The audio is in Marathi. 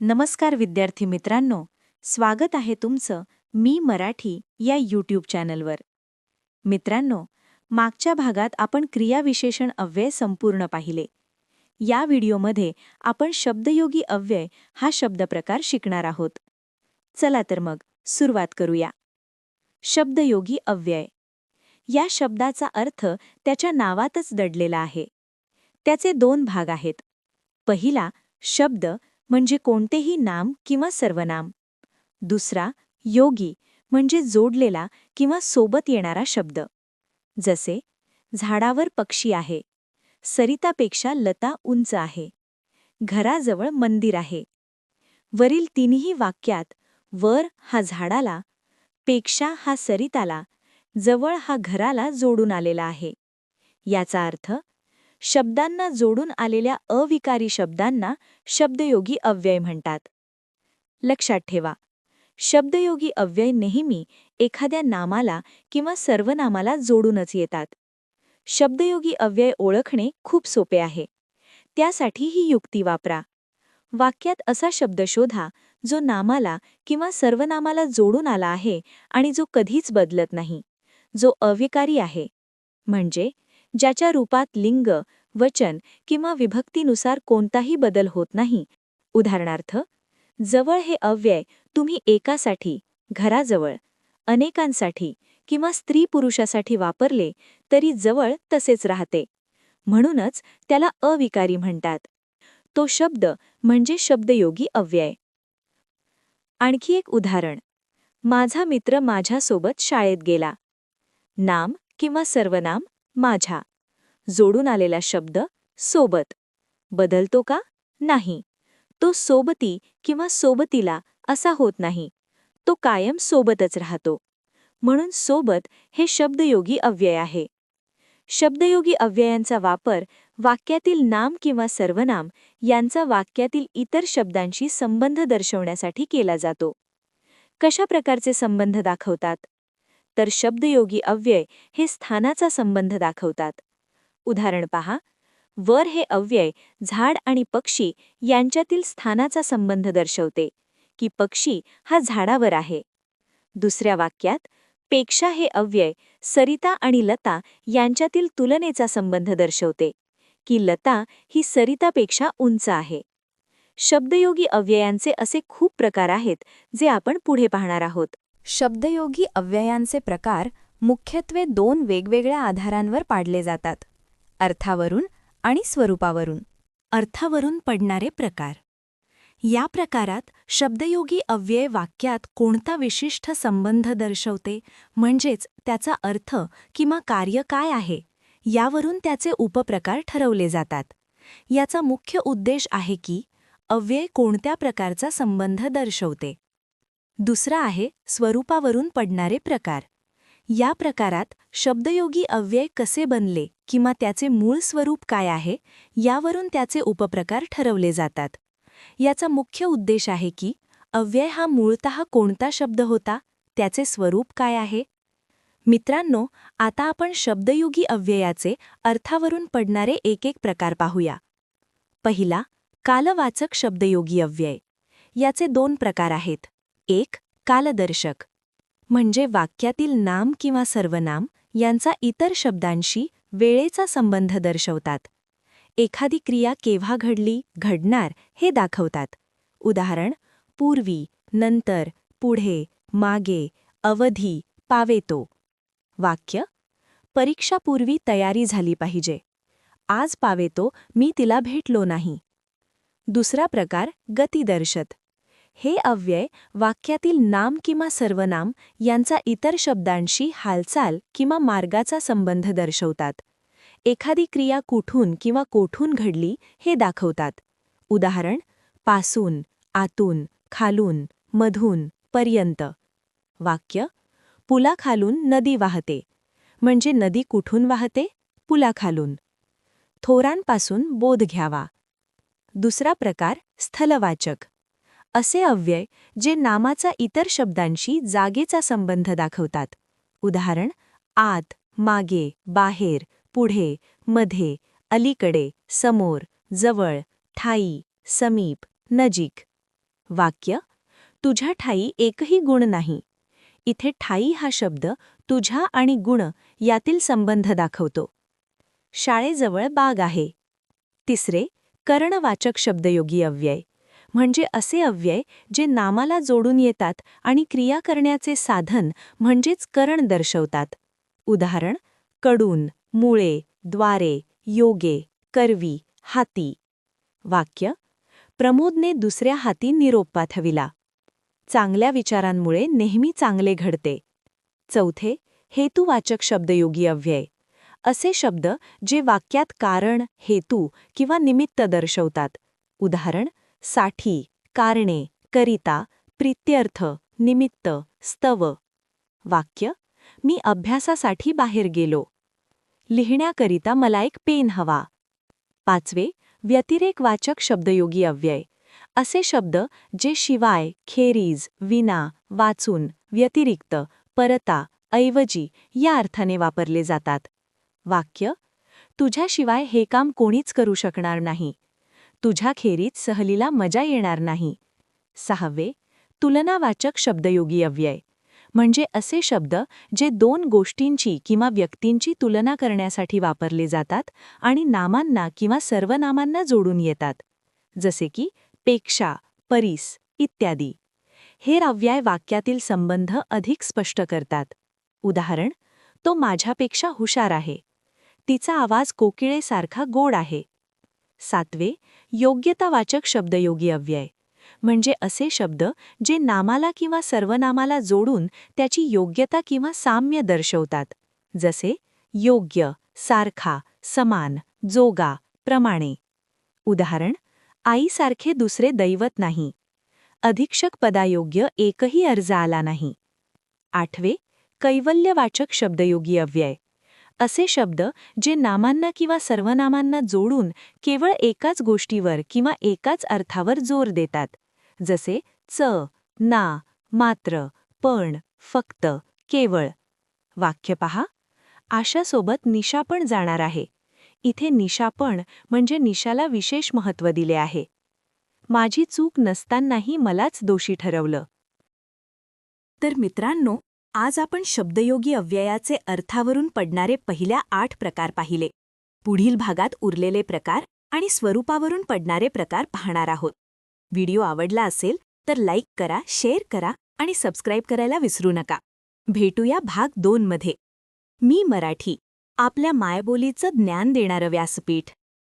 नमस्कार विद्यार्थी मित्रांनो स्वागत आहे तुमचं मी मराठी या यूट्यूब चॅनलवर. मित्रांनो मागच्या भागात आपण क्रियाविशेषण अव्यय संपूर्ण पाहिले. या व्हिडिओमध्ये आपण शब्दयोगी अव्यय हा शब्दप्रकार शिकणार आहोत. चला तर मग सुरुवात करूया. शब्दयोगी अव्यय. या शब्दाचा अर्थ त्याच्या नावातच दडलेला आहे. त्याचे दोन भाग आहेत. पहिला शब्द म्हणजे कोणतेही नाम किंवा सर्वनाम. दुसरा योगी म्हणजे जोडलेला किंवा सोबत येणारा शब्द. जसे झाडावर पक्षी आहे. सरितापेक्षा लता उंच आहे. घराजवळ मंदिर आहे. वरील तिन्ही वाक्यात वर हा झाडाला पेक्षा हा सरिताला जवळ हा घराला जोडून आलेला आहे. याचा अर्थ शब्दांना जोडून आलेल्या अविकारी शब्दांना शब्दयोगी अव्यय म्हणतात. लक्षात ठेवा शब्दयोगी अव्यय नेहमी एखाद्या नामाला किंवा सर्वनामाला जोडूनच येतात. शब्दयोगी अव्यय ओळखणे खूप सोपे आहे. त्यासाठी ही युक्ती वापरा. वाक्यात असा शब्द शोधा जो नामाला किंवा सर्वनामाला जोडून आला आहे आणि जो कधीच बदलत नाही जो अविकारी आहे. म्हणजे ज्याच्या रूपात लिंग वचन किंवा विभक्तीनुसार कोणताही बदल होत नाही. उदाहरणार्थ जवळ हे अव्यय तुम्ही एकासाठी घराजवळ अनेकांसाठी किंवा स्त्री पुरुषासाठी वापरले तरी जवळ तसेच राहते. म्हणूनच त्याला अविकारी म्हणतात. तो शब्द म्हणजे शब्दयोगी अव्यय. आणखी एक उदाहरण. माझा मित्र माझ्यासोबत शाळेत गेला. नाम किंवा सर्वनाम माझ्या. जोडून आलेला शब्द सोबत. बदलतो का? नाही. तो सोबती किंवा सोबतीला असा होत नाही. तो कायम सोबतच राहतो. म्हणून सोबत हे शब्दयोगी अव्यय आहे. शब्दयोगी अव्ययांचा वापर वाक्यातील नाम किंवा सर्वनाम यांचा वाक्यातील इतर शब्दांशी संबंध दर्शवण्यासाठी केला जातो. कशा प्रकारचे संबंध दाखवतात? तर शब्दयोगी अव्यय हे स्थानाचा संबंध दाखवतात. उदाहरण पहा. वर हे अव्यय झाड आणि पक्षी यांच्यातील स्थानाचा संबंध दर्शवते की पक्षी हा झाडावर आहे. दुसऱ्या वाक्यात पेक्षा हे अव्यय सरिता आणि लता यांच्यातील तुलनेचा संबंध दर्शवते की लता ही सरितापेक्षा उंच आहे. शब्दयोगी अव्ययांचे असे खूप प्रकार आहेत जे आपण पुढे पाहणार आहोत. शब्दयोगी अव्ययांचे प्रकार मुख्यत्वे दोन वेगवेगळ्या आधारांवर पाडले जातात अर्थावरून आणि स्वरूपावरून. अर्थावरून पडणारे प्रकार. या प्रकारात शब्दयोगी अव्यय वाक्यात कोणता विशिष्ट संबंध दर्शवते म्हणजेच त्याचा अर्थ किंवा कार्य काय आहे यावरून त्याचे उपप्रकार ठरवले जातात. याचा मुख्य उद्देश आहे की अव्यय कोणत्या प्रकारचा संबंध दर्शवते. दुसरा आहे स्वरूपावरून पडणारे प्रकार. या प्रकारात शब्दयोगी अव्यय कसे बनले किंवा त्याचे मूळ स्वरूप काय आहे यावरून त्याचे उपप्रकार ठरवले जातात. याचा मुख्य उद्देश आहे की अव्यय हा मूळत कोणता शब्द होता त्याचे स्वरूप काय आहे? मित्रांनो आता आपण शब्दयोगी अव्ययाचे अर्थावरून पडणारे एक एक प्रकार पाहूया. पहिला कालवाचक शब्दयोगी अव्यय. याचे दोन प्रकार आहेत. एक कालदर्शक. म्हणजे वाक्यातील नाम किंवा सर्वनाम यांचा इतर शब्दांशी वेळेचा संबंध दर्शवतात. एखादी क्रिया केव्हा घडली घडणार हे दाखवतात. उदाहरण पूर्वी नंतर पुढे मागे अवधी पावेतो. वाक्य परीक्षापूर्वी तयारी झाली पाहिजे. आज पावेतो मी तिला भेटलो नाही. दुसरा प्रकार गतिदर्शत हे अव्यय वाक्यातील नाम किंवा सर्वनाम यांचा इतर शब्दांशी हालचाल किंवा मार्गाचा संबंध दर्शवतात. एखादी क्रिया कुठून किंवा कोठून घडली हे दाखवतात. उदाहरणपासून आतून खालून मधून पर्यंत. वाक्य पुलाखालून नदी वाहते. म्हणजे नदी कुठून वाहते? पुलाखालून. थोरांपासून बोध घ्यावा. दुसरा प्रकार स्थलवाचक. असे अव्यय जे नामाचा इतर शब्दांशी जागेचा संबंध दाखवतात. उदाहरण आत मागे बाहेर पुढे मध्ये अलीकडे समोर जवळ ठाई समीप नजीक. वाक्य तुझ्या ठाई एकही गुण नाही. इथे ठाई हा शब्द तुझ्या आणि गुण यातील संबंध दाखवतो. शाळेजवळ बाग आहे. तिसरे कर्णवाचक शब्दयोगी अव्यय. म्हणजे असे अव्यय जे नामाला जोडून येतात आणि क्रिया करण्याचे साधन म्हणजेच करण दर्शवतात. उदाहरणकडून मुळे द्वारे योगे करवी हाती. वाक्य प्रमोदने दुसऱ्या हाती निरोप पाठविला. चांगल्या विचारांमुळे नेहमी चांगले घडते. चौथे हेतुवाचक शब्दयोगी अव्यय. असे शब्द जे वाक्यात कारण हेतू किंवा निमित्त दर्शवतात. उदाहरण साठी कारणे करिता प्रित्यर्थ निमित्त स्तव. वाक्य मी अभ्यासासाठी बाहेर गेलो. लिहिण्याकरिता मला एक पेन हवा. पाचवे व्यतिरेकवाचक शब्दयोगी अव्यय. असे शब्द जे शिवाय खेरीज विना वाचून व्यतिरिक्त परता ऐवजी या अर्थाने वापरले जातात. वाक्य तुझ्याशिवाय हे काम कोणीच करू शकणार नाही. तुझ्याखेरीज सहलीला मजा येणार नाही. सहावे तुलनावाचक शब्दयोगी अव्यय. म्हणजे असे शब्द जे दोन गोष्टींची किंवा व्यक्तींची तुलना करण्यासाठी वापरले जातात आणि नामांना किंवा सर्वनामांना जोडून येतात. जसे की पेक्षा परीस इत्यादी. हे अव्यय वाक्यातील संबंध अधिक स्पष्ट करतात. उदाहरण तो माझ्यापेक्षा हुशार आहे. तिचा आवाज कोकिळेसारखा गोड आहे. सातवे योग्यतावाचक शब्दयोगी अव्यय. म्हणजे असे शब्द जे नामाला किंवा सर्वनामाला जोडून त्याची योग्यता किंवा साम्य दर्शवतात. जसे योग्य सारखा समान जोगा प्रमाणे. उदाहरण आईसारखे दुसरे दैवत नाही. अधीक्षक पदायोग्य एकही अर्ज आला नाही. आठवे कैवल्यवाचक शब्दयोगी अव्यय. असे शब्द जे नामांना किंवा सर्वनामांना जोडून केवळ एकाच गोष्टीवर किंवा एकाच अर्थावर जोर देतात. जसे च ना मात्र पण फक्त केवळ. वाक्य पहा. आशासोबत निशा पण जाणार आहे. इथे निशापण म्हणजे निशाला विशेष महत्त्व दिले आहे. माझी चूक नसतानाही मलाच दोषी ठरवलं. तर मित्रांनो आज आपण शब्दयोगी अव्ययाचे अर्थावरून पडणारे पहिल्या आठ प्रकार पाहिले. पुढील भागात उरलेले प्रकार आणि स्वरूपावरून पडणारे प्रकार पाहणार आहोत. व्हिडिओ आवडला असेल तर लाईक करा शेअर करा आणि सबस्क्राईब करायला विसरू नका. भेटूया भाग दोनमध्ये मी मराठी. आपल्या मायबोलीचं ज्ञान देणारं व्यासपीठ.